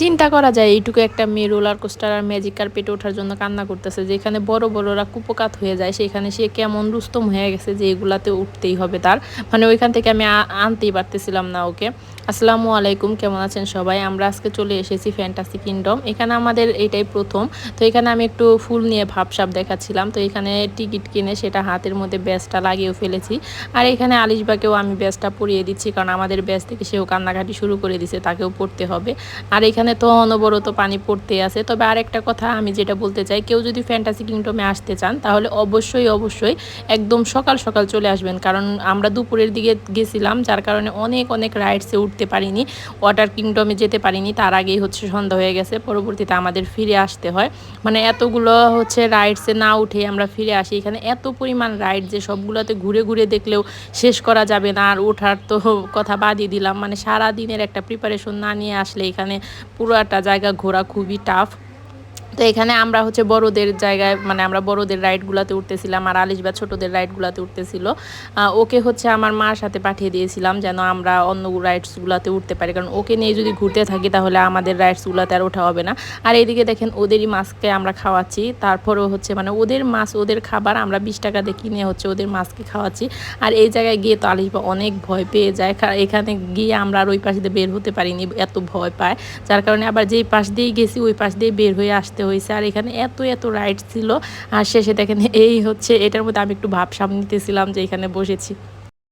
চিন্তা করা যায়, এইটুকু একটা মেয়ে রোলার কোস্টার আর ম্যাজিক কার্পেটে ওঠার জন্য কান্না করতেছে, যেখানে বড় বড়রা কুপকাত হয়ে যায়, সেখানে সে কেমন রুস্তম হয়ে গেছে যে এগুলাতে উঠতেই হবে তার। মানে ওইখান থেকে আমি আনতেই পারতেছিলাম না ওকে। আসসালামু আলাইকুম, কেমন আছেন সবাই? আমরা আজকে চলে এসেছি ফ্যান্টাসি কিংডম এখানে আমাদের এটাই প্রথম। তো এখানে আমি একটু ফুল নিয়ে ভাবসাব দেখাচ্ছিলাম। তো এখানে টিকিট কিনে সেটা হাতের মধ্যে ব্যাসটা লাগিয়েও ফেলেছি। আর এখানে আলিশবাকেও আমি ব্যাসটা পরিয়ে দিচ্ছি, কারণ আমাদের ব্যাস থেকে সেও কান্নাকাটি শুরু করে দিছে, তাকেও পড়তে হবে। আর এখানে তো অনবরত পানি পড়তে আছে। তবে আরেকটা কথা আমি যেটা বলতে চাই, কেউ যদি ফ্যান্টাসি কিংডমে আসতে চান, তাহলে অবশ্যই অবশ্যই একদম সকাল সকাল চলে আসবেন। কারণ আমরা দুপুরের দিকে গেছিলাম, যার কারণে অনেক অনেক রাইডসে উঠতে পারিনি ওয়াটার কিংডমে যেতে পারিনি। তার আগেই হচ্ছে সন্ধ্যা হয়ে গেছে, পরবর্তীতে আমাদের ফিরে আসতে হয়। মানে এতগুলো হচ্ছে রাইডসে না উঠে আমরা ফিরে আসি। এখানে এত পরিমাণ রাইড যে সবগুলোতে ঘুরে ঘুরে দেখলেও শেষ করা যাবে না। আর ওঠার তো কথা বাদই দিলাম। মানে সারা দিনের একটা প্রিপারেশন না নিয়ে আসলে এখানে পুরোটা জায়গা ঘোরা খুবই টাফ তো এখানে আমরা হচ্ছে বড়দের জায়গায় মানে আমরা বড়দের রাইডগুলোতে উঠতেছিলাম আর আলিশ বা ছোটোদের রাইডগুলোতে উঠতেছিল। ওকে হচ্ছে আমার মার সাথে পাঠিয়ে দিয়েছিলাম যেন আমরা অন্য রাইডসগুলোতে উঠতে পারি। কারণ ওকে নিয়ে যদি ঘুরতে থাকি তাহলে আমাদের রাইডসগুলোতে আর ওঠা হবে না। আর এইদিকে দেখেন ওদেরই মাছকে আমরা খাওয়াচ্ছি। তারপরেও হচ্ছে মানে ওদের মাছ, ওদের খাবার আমরা বিশ টাকা দিয়ে কিনে হচ্ছে ওদের মাছকে খাওয়াচ্ছি। আর এই জায়গায় গিয়ে তো আলিশ বা অনেক ভয় পেয়ে যায়। এখানে গিয়ে আমরা আর ওই পাশ দিয়ে বের হতে পারিনি, এত ভয় পায়। যার কারণে আবার যেই পাশ দিয়েই গেছি, ওই পাশ দিয়ে বের হয়ে আসতে হয়েছে আর এখানে এত এত রাইড ছিল। আর শেষে দেখেন এই হচ্ছে, এটার মধ্যে আমি একটু ভাব সামনে নিতেছিলাম যে এখানে বসেছি।